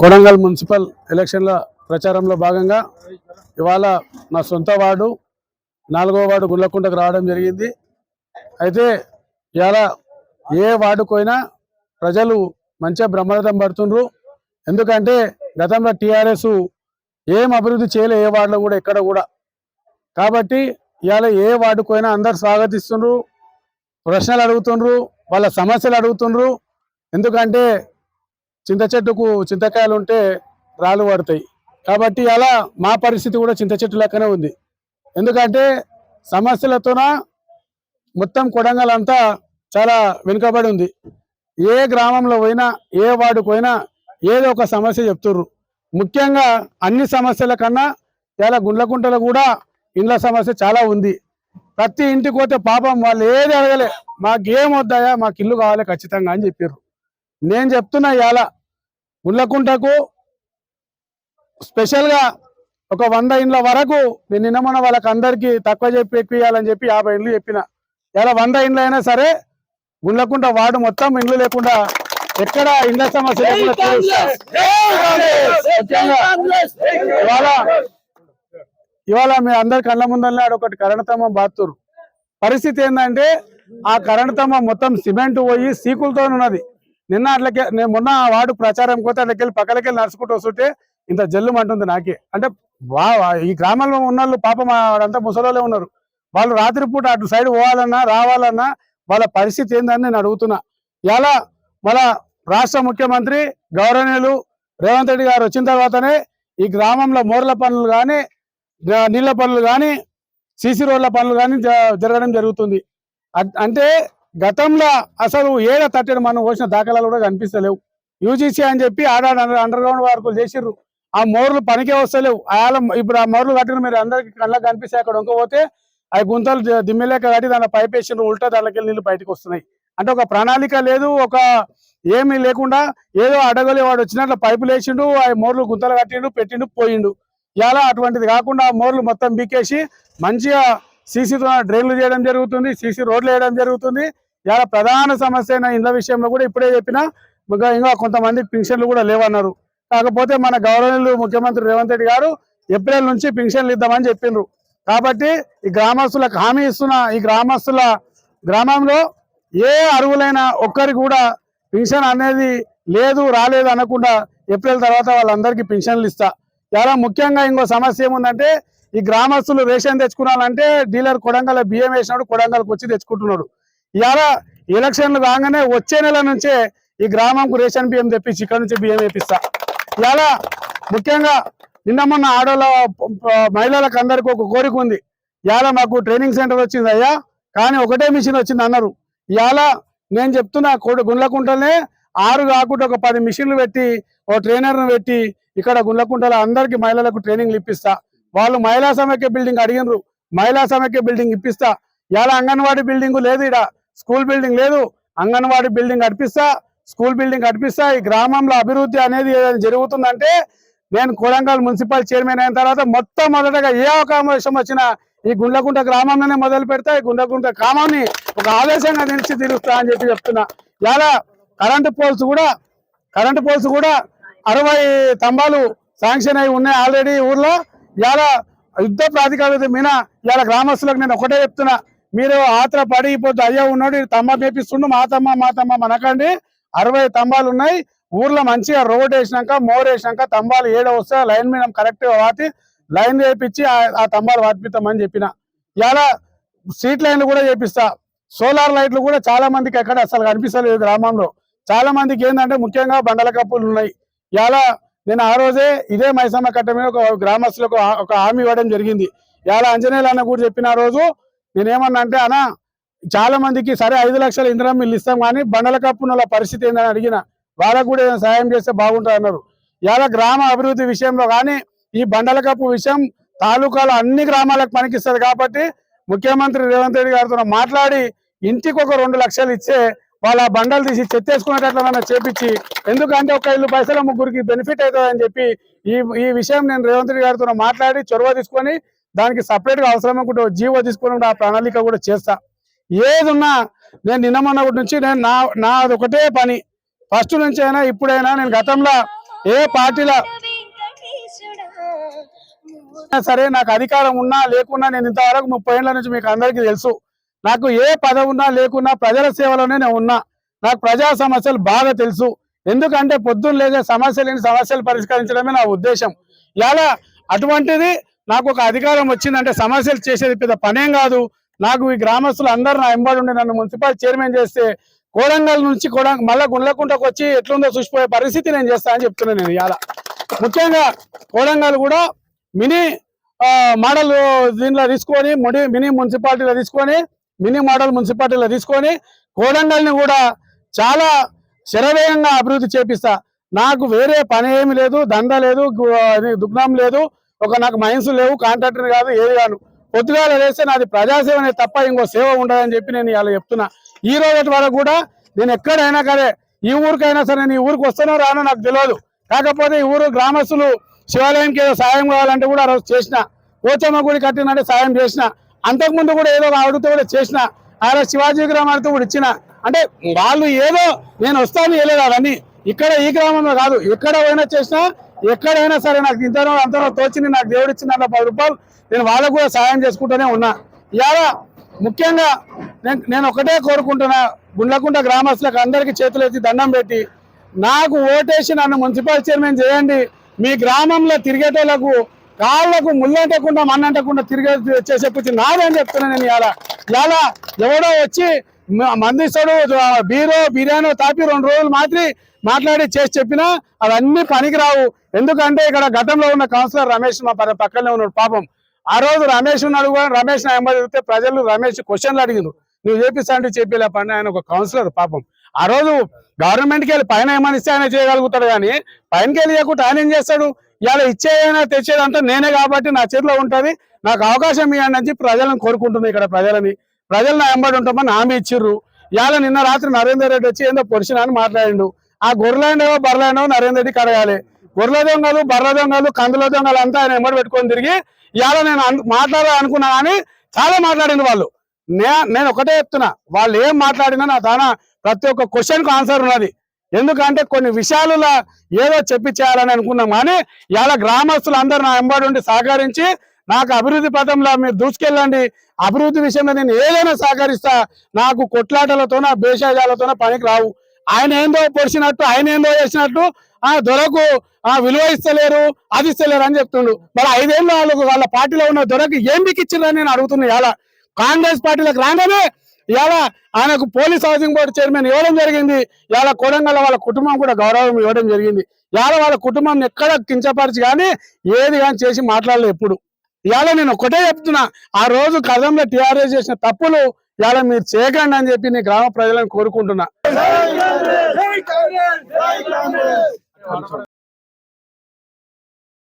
Kodangal municipal ఎలక్షన్ల ప్రచారంలో భాగంగా ఇవాళ నా సొంత వార్డు నాలుగో వార్డు గుళ్ళకుంటకు రావడం జరిగింది. అయితే ఇవాళ ఏ వార్డుకైనా ప్రజలు మంచిగా బ్రహ్మరథం పడుతుండ్రు. ఎందుకంటే గతంలో టీఆర్ఎస్ ఏం అభివృద్ధి చేయలే ఏ వార్డులో కూడా ఎక్కడ కూడా. కాబట్టి ఇవాళ ఏ వార్డుకైనా అందరు స్వాగతిస్తుండ్రు ప్రశ్నలు అడుగుతుండ్రు వాళ్ళ సమస్యలు అడుగుతుండ్రు. ఎందుకంటే చింత చెట్టుకు చింతకాయలు ఉంటే రాళ్ళు పడతాయి. కాబట్టి అలా మా పరిస్థితి కూడా చింత చెట్టు లెక్కనే ఉంది. ఎందుకంటే సమస్యలతోన మొత్తం కొడంగల్ అంతా చాలా వెనుకబడి ఉంది. ఏ గ్రామంలో పోయినా ఏ వార్డుకు పోయినా ఏదో ఒక సమస్య చెప్తుర్రు. ముఖ్యంగా అన్ని సమస్యల కన్నా చాలా గుండ్లకుంటలో కూడా ఇండ్ల సమస్య చాలా ఉంది. ప్రతి ఇంటికి పోతే పాపం వాళ్ళు ఏది అడగలే మాకేం వద్దాయా మాకు ఇల్లు కావాలి ఖచ్చితంగా అని చెప్పారు నేను చెప్తున్నా ఇవాళ గుండ్లకుంటకు స్పెషల్గా ఒక వంద ఇండ్ల వరకు నేను నిన్న మొన్న వాళ్ళకి అందరికి తక్కువ చెప్పి ఎక్కియాలని చెప్పి యాభై ఇండ్లు చెప్పిన. ఇలా వంద ఇండ్లు అయినా సరే గుండ్లకుంట వార్డు మొత్తం ఇండ్లు లేకుండా ఎక్కడ ఇండ్ల సమస్య ఇవాళ ఇవాళ మీ అందరి కళ్ళ ముందరనే ఆడ ఒకటి కరణతమ్మ బాతురు. పరిస్థితి ఏంటంటే ఆ కరణతమ్మ మొత్తం సిమెంట్ పోయి సీకులతో ఉన్నది నిన్న అట్లకే నేను మొన్న వాడు ప్రచారం పోతే అట్లకెళ్ళి పక్కలకెళ్ళి నడుచుకుంటూ వస్తుంటే ఇంత జల్లు అంటుంది నాకే. అంటే వా ఈ గ్రామంలో ఉన్న వాళ్ళు పాపం అంతా ముసలోళ్ళే ఉన్నారు. వాళ్ళు రాత్రిపూట అటు సైడ్ పోవాలన్నా రావాలన్నా వాళ్ళ పరిస్థితి ఏందని నేను అడుగుతున్నా. ఇలా మన రాష్ట్ర ముఖ్యమంత్రి గౌరవనీయులు రేవంత్ రెడ్డి గారు వచ్చిన తర్వాతనే ఈ గ్రామంలో మోర్ల పనులు కానీ నీళ్ళ పనులు కానీ సీసీ రోడ్ల పనులు కానీ జరగడం జరుగుతుంది. అంటే గతంలో అసలు ఏడ తట్టడం మనం పోసిన దాఖలాలు కూడా కనిపిస్తలేవు. యూజీసీ అని చెప్పి ఆడ అండర్ గ్రౌండ్ వర్కులు చేసిర్రు. ఆ మోర్లు పనికే వస్తలేవు. ఆయాల ఇప్పుడు ఆ మోర్లు కట్టిన మీరు అందరికి కళ్ళకి కనిపిస్తే అక్కడ వంకపోతే ఆ గుంతలు దిమ్మలేక దిమ్మెలేక కట్టి దాని పైప్ వేసిన ఉల్టా దాంట్లోకి నీళ్ళు బయటకు వస్తున్నాయి. అంటే ఒక ప్రణాళిక లేదు ఒక ఏమీ లేకుండా ఏదో అడగలే వాడు వచ్చినట్లు పైపులు వేసిండు ఆ మోర్లు గుంతలు కట్టిండు పెట్టిండు పోయిండు. ఇలా అటువంటిది కాకుండా ఆ మోర్లు మొత్తం బీకేసి మంచిగా సీసీతో డ్రైన్లు చేయడం జరుగుతుంది సీసీ రోడ్లు వేయడం జరుగుతుంది. ఇలా ప్రధాన సమస్య అయిన ఇళ్ళ విషయంలో కూడా ఇప్పుడే చెప్పినా ఇంకా ఇంకా కొంతమంది పింఛన్లు కూడా లేవన్నారు. కాకపోతే మన గవర్నర్లు ముఖ్యమంత్రి రేవంత్ రెడ్డి గారు ఏప్రిల్ నుంచి పింఛన్లు ఇద్దామని చెప్పిండ్రు. కాబట్టి ఈ గ్రామస్తులకు హామీ ఇస్తున్న ఈ గ్రామస్తుల గ్రామంలో ఏ అరువులైన ఒక్కరికి కూడా పింఛన్ అనేది లేదు రాలేదు అనకుండా ఏప్రిల్ తర్వాత వాళ్ళందరికీ పింఛన్లు ఇస్తా. చాలా ముఖ్యంగా ఇంకో సమస్య ఏముందంటే ఈ గ్రామస్తులు రేషన్ తెచ్చుకున్నారంటే డీలర్ కొడంగల్ బియ్యం వేసినాడు కొడంగల్కి వచ్చి తెచ్చుకుంటున్నాడు. ఇవాళ ఎలక్షన్లు కాగానే వచ్చే నెల నుంచే ఈ గ్రామంకు రేషన్ బియ్యం తెప్పించి ఇక్కడ నుంచి బియ్యం వేపిస్తా ఇవాళ ముఖ్యంగా నిన్న మొన్న ఆడోళ్ళ మహిళలకు అందరికి ఒక కోరిక ఉంది. ఇవాళ మాకు ట్రైనింగ్ సెంటర్ వచ్చింది అయ్యా కానీ ఒకటే మిషన్ వచ్చింది అన్నారు. ఇవాళ నేను చెప్తున్నా కోడి గుండ్లకుంటలనే ఆరు కాకుండా ఒక పది మిషన్లు పెట్టి ఓ ట్రైనర్ను పెట్టి ఇక్కడ గుండ్లకుంటలో అందరికీ మహిళలకు ట్రైనింగ్ ఇప్పిస్తా. వాళ్ళు మహిళా సమైక్య బిల్డింగ్ అడిగినరు. మహిళా సమైక్య బిల్డింగ్ ఇప్పిస్తా. ఇవాళ అంగన్వాడీ బిల్డింగ్ లేదు ఇక్కడ స్కూల్ బిల్డింగ్ లేదు. అంగన్వాడీ బిల్డింగ్ అడిపిస్తా స్కూల్ బిల్డింగ్ కట్టిస్తా ఈ గ్రామంలో అభివృద్ధి అనేది ఏదైనా జరుగుతుందంటే నేను కొడంగల్ మున్సిపల్ చైర్మన్ అయిన తర్వాత మొత్తం మొదటగా ఏ అవకాశం వచ్చినా ఈ గుండ్లకుంట గ్రామంలోనే మొదలు పెడతా. ఈ గుండ్లకుంట గ్రామాన్ని ఒక ఆదేశంగా నిలిచి తీరుస్తా అని చెప్పి చెప్తున్నా. ఇలా కరెంటు పోల్స్ కూడా కరెంటు పోల్స్ కూడా అరవై స్తంభాలు శాంక్షన్ అయి ఉన్నాయి ఆల్రెడీ ఊర్లో. ఇవాళ యుద్ధ ప్రాతిపదిక మీద ఇవాళ గ్రామస్తులకు నేను ఒకటే చెప్తున్నా. మీరు ఆత్ర పడిపోతే అయ్యా ఉన్నాడు తమ్మ మేపిస్తుండు మా తమ్మ మా తమ్మ మనకండి అరవై తంబాలు ఉన్నాయి. ఊర్లో మంచిగా రోడ్ వేసినాక మోర్ వేసినాక తంబాలు ఏడో వస్తే లైన్ మీద కరెక్ట్ వాటి లైన్ వేపించి ఆ- తంబాలు వాటిపిస్తామని చెప్పిన. ఇలా స్ట్రీట్ లైన్లు కూడా చేపిస్తా. సోలార్ లైట్లు కూడా చాలా మందికి ఎక్కడ అసలు కనిపిస్తలేదు గ్రామంలో. చాలా మందికి ఏంటంటే ముఖ్యంగా బండల కప్పులు ఉన్నాయి. ఇలా నేను ఆ రోజే ఇదే మైసమ్మ కట్ట మీద ఒక గ్రామస్తులకు ఒక హామీ ఇవ్వడం జరిగింది. ఇలా అంజనేయులు అన్న కూడా చెప్పిన ఆ రోజు నేనేమన్నా అంటే అన్న చాలా మందికి సరే ఐదు లక్షల ఇంధనం మిల్లు ఇస్తాం కానీ బండల కప్పున పరిస్థితి ఏందని అడిగిన వాళ్ళకు కూడా ఏదైనా సాయం చేస్తే బాగుంటుంది అన్నారు. ఇలా గ్రామ అభివృద్ధి విషయంలో కానీ ఈ బండల కప్పు విషయం తాలూకాలో అన్ని గ్రామాలకు పనికిస్తుంది కాబట్టి ముఖ్యమంత్రి రేవంత్ రెడ్డి గారితో మాట్లాడి ఇంటికి ఒక రెండు లక్షలు ఇచ్చే వాళ్ళ బండలు తీసి చెత్తేసుకునేటట్లన్నా చేపించి ఎందుకంటే ఒక ఇల్లు పైసల ముగ్గురికి బెనిఫిట్ అవుతుందని చెప్పి ఈ ఈ విషయం నేను రేవంత్ రెడ్డి గారితో మాట్లాడి చొరవ తీసుకొని దానికి సపరేట్గా అవసరం అనుకుంటే జీవో తీసుకొని ఆ ప్రణాళిక కూడా చేస్తా. ఏదున్నా నేను నిన్నమన్న నుంచి నేను నా నాది ఒకటే పని. ఫస్ట్ నుంచి అయినా ఇప్పుడైనా నేను గతంలో ఏ పార్టీల సరే నాకు అధికారం ఉన్నా లేకున్నా నేను ఇంతవరకు ముప్పై ఏళ్ళ నుంచి మీకు అందరికీ తెలుసు. నాకు ఏ పదవి ఉన్నా లేకున్నా ప్రజల సేవలోనే నేను ఉన్నా. నాకు ప్రజా సమస్యలు బాగా తెలుసు. ఎందుకంటే పొద్దున్న లేదా సమస్యలు లేని సమస్యలు పరిష్కరించడమే నా ఉద్దేశం. ఇలా అటువంటిది నాకు ఒక అధికారం వచ్చిందంటే సమస్యలు చేసేది పెద్ద పనేం కాదు. నాకు ఈ గ్రామస్తులు అందరూ నా ఎంబడి ఉండి నన్ను మున్సిపల్ చైర్మన్ చేస్తే కోడంగల్ నుంచి కూడా మళ్ళా గుండ్లకుంటకు వచ్చి ఎట్లుందో చూసిపోయే పరిస్థితి నేను చేస్తా అని చెప్తున్నాను నేను ఇవాళ. ముఖ్యంగా కోడంగల్ కూడా మినీ మోడల్ దీనిలో తీసుకొని ముడి మినీ మున్సిపాలిటీలో తీసుకొని మినీ మోడల్ మున్సిపాలిటీలో తీసుకొని కోడంగల్ని కూడా చాలా శరవేగంగా అభివృద్ధి చేపిస్తా. నాకు వేరే పని ఏమి లేదు దంద లేదు దుగ్నం లేదు ఒక నాకు మైన్స్ లేవు కాంట్రాక్టర్ కాదు ఏది కాను పొద్దుగాల వేస్తే నాది ప్రజాసేవనే తప్ప ఇంకో సేవ ఉండదని చెప్పి నేను ఇలా చెప్తున్నా. ఈ రోజు వరకు కూడా నేను ఎక్కడైనా సరే ఈ ఊరికైనా సరే నేను ఈ ఊరికి వస్తానో రానో నాకు తెలియదు. కాకపోతే ఈ ఊరు గ్రామస్తులు శివాలయంకి ఏదో సాయం కావాలంటే కూడా ఆ రోజు చేసిన. పోచమ్మ గుడి కట్టినంటే సాయం చేసిన. అంతకుముందు కూడా ఏదో ఆవిడతో కూడా చేసిన ఆ శివాజీ గ్రామాలతో కూడా ఇచ్చిన అంటే వాళ్ళు ఏదో నేను వస్తాను వెళ్ళలేదు అవన్నీ ఇక్కడ ఈ గ్రామంలో కాదు ఎక్కడ పోయినా చేసినా ఎక్కడైనా సరే నాకు ఇంతనో అంతనో తోచింది నాకు దేవుడు ఇచ్చిన దాంట్లో పది రూపాయలు నేను వాళ్ళకు కూడా సాయం చేసుకుంటూనే ఉన్నా. ఇవాళ ముఖ్యంగా నేను నేను ఒకటే కోరుకుంటున్నా గుండ్లకుంట గ్రామస్తులకు అందరికీ చేతులు ఎత్తి దండం పెట్టి నాకు ఓటేసి నన్ను మున్సిపల్ చైర్మన్ చేయండి మీ గ్రామంలో తిరిగేటోళ్ళకు కాళ్ళకు ముళ్ళంటకుండా మన్నంటకుండా తిరిగే చేసే పుచ్చి నాదని చెప్తున్నాను నేను ఇలా ఇలా ఎవడో వచ్చి మందిస్తాడు బీరో బిర్యానీ తాపి రెండు రోజులు మాత్రం మాట్లాడి చేసి చెప్పినా అవన్నీ పనికిరావు ఎందుకంటే ఇక్కడ గతంలో ఉన్న కౌన్సిలర్ రమేష్ మా పక్కనే ఉన్నాడు పాపం. ఆ రోజు రమేష్ ఉన్నాడు కూడా రమేష్ నా ప్రజలు రమేష్ క్వశ్చన్లు అడిగిండు నువ్వు చేపిస్తా అంటే పని ఆయన ఒక కౌన్సిలర్ పాపం. ఆ రోజు గవర్నమెంట్కి వెళ్ళి పైన ఏమని ఇస్తే ఆయన చేయగలుగుతాడు కానీ పైనకి వెళ్ళి చేయకుండా ఆయన ఏం చేస్తాడు? ఇలా ఇచ్చేదైనా తెచ్చేదంతా నేనే కాబట్టి నా చేతిలో ఉంటుంది. నాకు అవకాశం ఇవ్వండి అని చెప్పి ప్రజలను కోరుకుంటుంది ఇక్కడ ప్రజలని. ప్రజలు నా ఎంబడి ఉంటామని హామీ ఇచ్చిర్రు. ఇవాళ నిన్న రాత్రి నరేందర్ రెడ్డి వచ్చి ఏందో పొడిచిన అని మాట్లాడిండు. ఆ గొర్రెలైనవో బర్రెలైనవో నరేందర్ రెడ్డి కడగాలి. గొర్రెల దొంగలు బర్ర దొంగలు కందుల దొంగలు అంతా ఆయన ఎంబడి పెట్టుకొని తిరిగి ఇవాళ నేను మాట్లాడాలనుకున్నా అనుకున్నా కానీ చాలా మాట్లాడిండు వాళ్ళు. నే- నేను ఒకటే చెప్తున్నా. వాళ్ళు ఏం మాట్లాడినా నా తాన ప్రతి ఒక్క క్వశ్చన్కు ఆన్సర్ ఉన్నది. ఎందుకంటే కొన్ని విషయాలలో ఏదో చెప్పి చేయాలని అనుకున్నాం. కానీ ఇవాళ గ్రామస్తులు అందరూ నా ఎంబడి ఉండి సహకరించి నాకు అభివృద్ధి పథంలో మీరు దూసుకెళ్ళండి. అభివృద్ధి విషయంలో నేను ఏదైనా సహకరిస్తా. నాకు కొట్లాటలతోన భేషజాలతోన పనికి రావు. ఆయన ఏందో పొడిచినట్టు ఆయన ఏందో చేసినట్టు ఆ దొరకు ఆ విలువ ఇస్తలేరు అది ఇస్తలేరు అని చెప్తుండు. మరి ఐదేళ్ళు వాళ్ళకు వాళ్ళ పార్టీలో ఉన్న దొరకు ఏం మీకు ఇచ్చిందని నేను అడుగుతున్నా ఇలా కాంగ్రెస్ పార్టీలకు రాగానే ఇలా ఆయనకు పోలీస్ హౌసింగ్ బోర్డు చైర్మన్ ఇవ్వడం జరిగింది. ఇవాళ కోడంగల్ వాళ్ళ కుటుంబం కూడా గౌరవం ఇవ్వడం జరిగింది. ఇవాళ వాళ్ళ కుటుంబాన్ని ఎక్కడ కించపరిచి కానీ ఏది కానీ చేసి మాట్లాడలేదు ఎప్పుడు. ఇవాళ నేను ఒకటే చెప్తున్నా ఆ రోజు కథంలో టీఆర్ఎస్ చేసిన తప్పులు ఇవాళ మీరు చేయకండి అని చెప్పి నేను గ్రామ ప్రజలను కోరుకుంటున్నా.